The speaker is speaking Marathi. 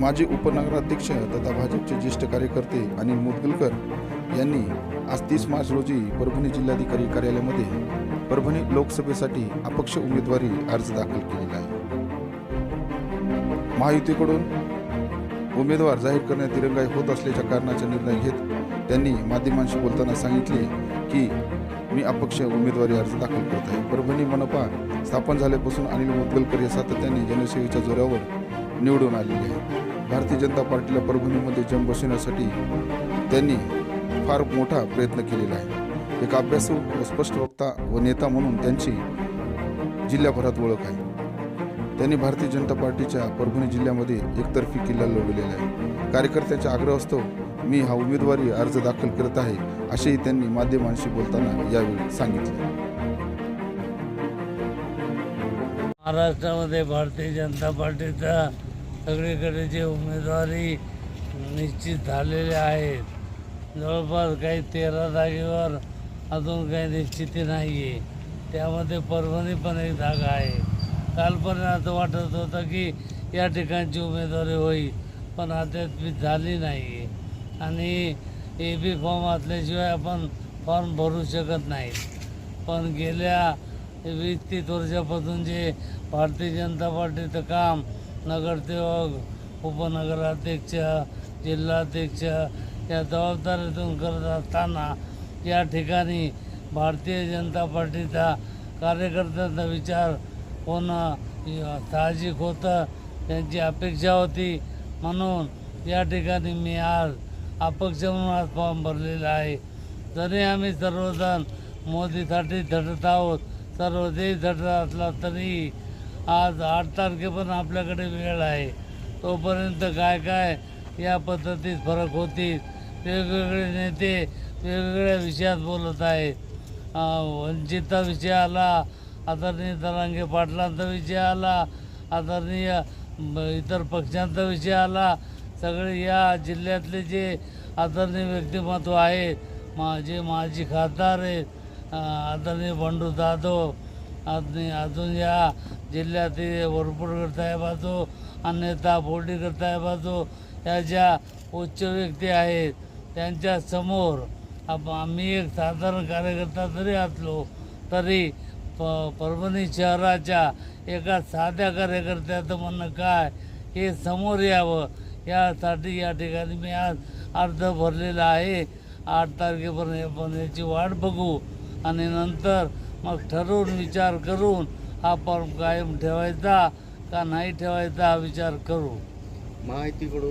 माजी उपनगराध्यक्ष तथा भाजपचे ज्येष्ठ कार्यकर्ते अनिल मुदगलकर यांनी आज तीस मार्च रोजी परभणी जिल्हाधिकारी कार्यालयामध्ये परभणी लोकसभेसाठी अपक्ष उमेदवारी अर्ज दाखल केलेला आहे. महायुतीकडून उमेदवार जाहीर करण्यात दिरंगाई होत असल्याच्या कारणाचा निर्णय घेत त्यांनी माध्यमांशी बोलताना सांगितले की मी अपक्ष उमेदवारी अर्ज दाखल करत आहे. परभणी मनपा स्थापन झाल्यापासून अनिल मुदगलकर हे सातत्याने जनसेवेच्या जोरावर निवडून आलेले आहे भारतीय जनता पार्टीला परभणीमध्ये जम बसवण्यासाठी त्यांनी फार मोठा प्रयत्न केलेला आहे. एक अभ्यासू व स्पष्ट वक्ता व नेता म्हणून त्यांची जिल्ह्याभरात ओळख आहे. त्यांनी भारतीय जनता पार्टीच्या परभणी जिल्ह्यामध्ये एकतर्फी किल्ला लढवलेला आहे. कार्यकर्त्यांच्या आग्रहास्तव मी हा उमेदवारी अर्ज दाखल करत आहे असेही त्यांनी माध्यमांशी बोलताना यावेळी सांगितले. महाराष्ट्रामध्ये भारतीय जनता पार्टीचा सगळीकडे जे उमेदवारी निश्चित झालेले आहेत. जवळपास काही तेरा जागेवर अजून काही निश्चिती नाही आहे त्यामध्ये परभणी पण एक जागा आहे. कालपर्यंत असं वाटत होतं की या ठिकाणची उमेदवारी होईल पण अद्याप झाली नाही आहे आणि ए बी फॉर्म असल्याशिवाय आपण फॉर्म भरू शकत नाही. पण गेल्या वीस तीस वर्षापासून जे भारतीय जनता पार्टीचं काम नगरसेवक उपनगराध्यक्ष जिल्हाध्यक्ष या जबाबदारीतून करत असताना या ठिकाणी भारतीय जनता पार्टीचा कार्यकर्त्यांचा विचार होणं साहजिक होतं. त्यांची अपेक्षा होती. म्हणून या ठिकाणी मी आज अपक्ष म्हणून आज फॉर्म भरलेला आहे. जरी आम्ही सर्वजण मोदीसाठी झटत आहोत सर्व देश झटत असला तरी आज आठ तारखेपर्यंत आपल्याकडे वेळ आहे. तोपर्यंत काय काय या पद्धतीत फरक होतील वेगवेगळे नेते वेगवेगळ्या विषयात बोलत आहेत. वंचितचा विषय आला आदरणीय तरांगे पाटलांचा विषय आला आदरणीय ब- इतर पक्षांचा विषय आला. सगळे या जिल्ह्यातले जे आदरणीय व्यक्तिमत्व आहेत माझे माजी खासदार आहेत आदरणीय बंडू जाधव आणि अजून या जिल्ह्यातील भरपूर साहेब असो अन्यथा बोर्डी साहेब असो या ज्या उच्च व्यक्ती आहेत त्यांच्यासमोर आप आम्ही एक साधारण कार्यकर्ता जरी असलो तरी प परभणी शहराच्या एका साध्या कार्यकर्त्याचं म्हणणं काय? हे समोर यावं. यासाठी या ठिकाणी मी आज अर्ज भरलेला आहे. आठ तारखेपर्यंत आपण याची वाट बघू आणि नंतर मग ठरवून विचार करून हा फॉर्म कायम ठेवायचा का नाही ठेवायचा हा विचार करू. माहितीकडून